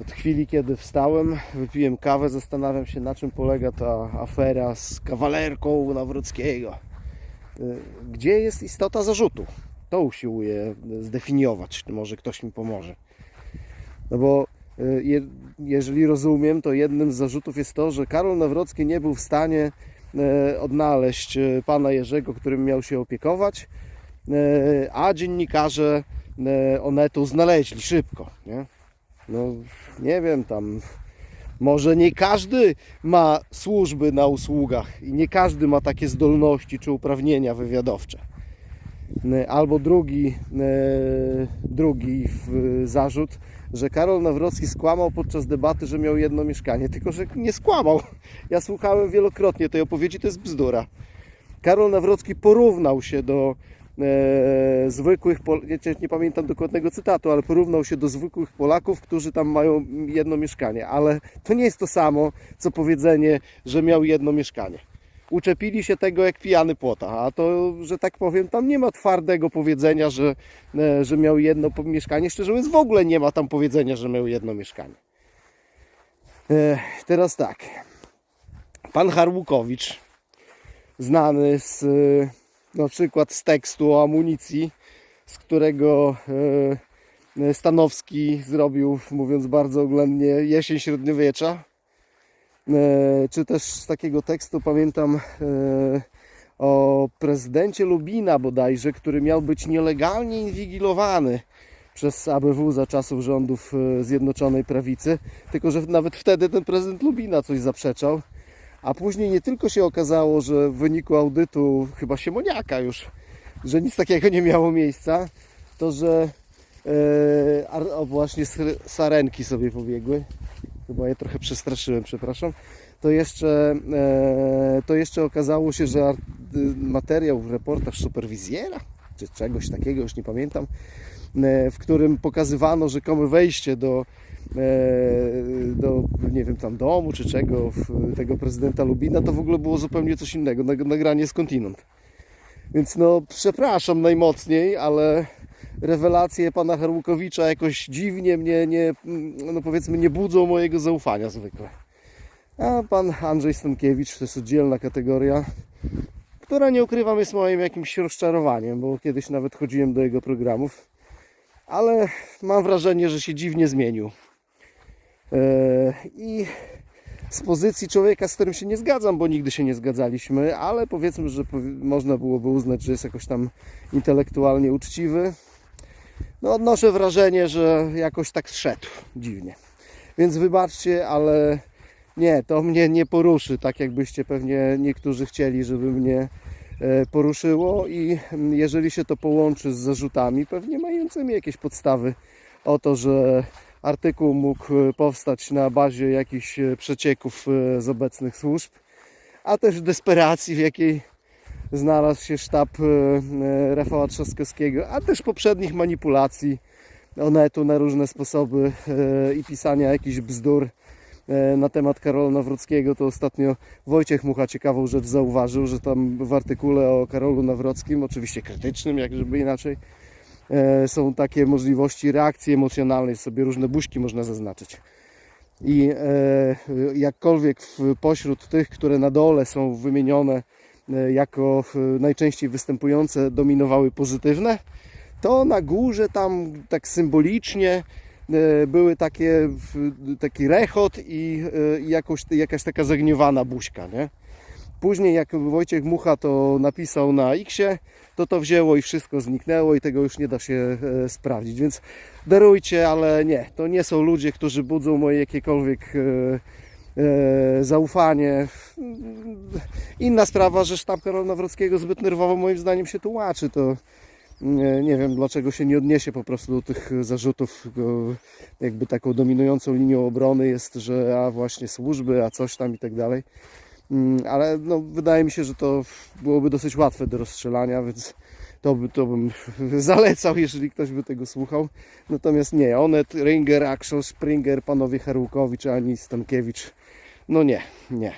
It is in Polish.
Od chwili, kiedy wstałem, wypiłem kawę, zastanawiam się, na czym polega ta afera z kawalerką Nawrockiego. Y, Gdzie jest istota zarzutu? To usiłuję zdefiniować, może ktoś mi pomoże. No bo y, je, jeżeli rozumiem, to jednym z zarzutów jest to, że Karol Nawrocki nie był w stanie e, odnaleźć pana Jerzego, którym miał się opiekować, a dziennikarze Onetu znaleźli szybko. Nie? No nie wiem, tam może nie każdy ma służby na usługach i nie każdy ma takie zdolności czy uprawnienia wywiadowcze. E, Albo drugi, e, drugi w- zarzut, że Karol Nawrocki skłamał podczas debaty, że miał jedno mieszkanie, tylko że nie skłamał. Ja słuchałem wielokrotnie tej opowiedzi, to jest bzdura. Karol Nawrocki porównał się do e, zwykłych, nie, nie pamiętam dokładnego cytatu, ale porównał się do zwykłych Polaków, którzy tam mają jedno mieszkanie, ale to nie jest to samo, co powiedzenie, że miał jedno mieszkanie. Uczepili się tego jak pijany płota, a to, że tak powiem, tam nie ma twardego powiedzenia, że, e, że miał jedno mieszkanie. Szczerze mówiąc, w ogóle nie ma tam powiedzenia, że miał jedno mieszkanie. E, teraz tak. Pan Harłukowicz, znany z na przykład z tekstu o amunicji, z którego e, Stanowski zrobił, mówiąc bardzo oględnie, jesień średniowiecza. E, Czy też z takiego tekstu pamiętam e, o prezydencie Lubina bodajże, który miał być nielegalnie inwigilowany przez ABW za czasów rządów Zjednoczonej Prawicy. Tylko, że nawet wtedy ten prezydent Lubina coś zaprzeczał. A później nie tylko się okazało, że w wyniku audytu chyba Siemoniaka już, że nic takiego nie miało miejsca, to że o właśnie sarenki sobie pobiegły. Chyba je trochę przestraszyłem, przepraszam. To jeszcze, e, to jeszcze okazało się, że y, materiał, reportaż superwizjera, czy czegoś takiego, już nie pamiętam, e, w którym pokazywano rzekome wejście do nie wiem, tam domu czy czego tego prezydenta Lubina, to w ogóle było zupełnie coś innego, nag- nagranie skądinąd. Więc no, przepraszam najmocniej, ale rewelacje pana Harłukowicza jakoś dziwnie mnie, nie, no powiedzmy, nie budzą mojego zaufania zwykle. A pan Andrzej Stankiewicz to jest oddzielna kategoria, która nie ukrywam jest moim jakimś rozczarowaniem, bo kiedyś nawet chodziłem do jego programów, ale mam wrażenie, że się dziwnie zmienił. Eee, I z pozycji człowieka, z którym się nie zgadzam, bo nigdy się nie zgadzaliśmy, ale powiedzmy, że można byłoby uznać, że jest jakoś tam intelektualnie uczciwy. No odnoszę wrażenie, że jakoś tak zszedł dziwnie. Więc wybaczcie, ale nie, to mnie nie poruszy, tak jakbyście pewnie niektórzy chcieli, żeby mnie e, poruszyło i jeżeli się to połączy z zarzutami, pewnie mającymi jakieś podstawy o to, że artykuł mógł e, powstać na bazie jakichś e, przecieków e, z obecnych służb, a też desperacji, w jakiej znalazł się sztab Rafała Trzaskowskiego, a też poprzednich manipulacji Onetu na różne sposoby i pisania jakichś bzdur na temat Karola Nawrockiego, to ostatnio Wojciech Mucha ciekawą rzecz zauważył, że tam w artykule o Karolu Nawrockim, oczywiście krytycznym, jak żeby inaczej, są takie możliwości reakcji emocjonalnej, sobie różne buźki można zaznaczyć. I e, jakkolwiek w, pośród tych, które na dole są wymienione e, jako e, najczęściej występujące, dominowały pozytywne, to na górze tam tak symbolicznie e, były takie, taki rechot i, e, i jakoś, jakaś taka zagniewana buźka, nie? Później jak Wojciech Mucha to napisał na Xie, to to wzięło i wszystko zniknęło i tego już nie da się e, sprawdzić, więc darujcie, ale nie, to nie są ludzie, którzy budzą moje jakiekolwiek e, e, zaufanie. Inna sprawa, że sztab Karola Nawrockiego zbyt nerwowo moim zdaniem się tłumaczy, to nie, nie wiem dlaczego się nie odniesie po prostu do tych zarzutów. Jakby taką dominującą linią obrony jest, że a właśnie służby, a coś tam i tak dalej. Mm, Ale no, wydaje mi się, że to byłoby dosyć łatwe do rozstrzelania, więc to, by, to bym zalecał, jeżeli ktoś by tego słuchał. Natomiast nie, Onet, Ringer, Axel Springer, panowie Harłukowicz ani Stankiewicz, no nie, nie.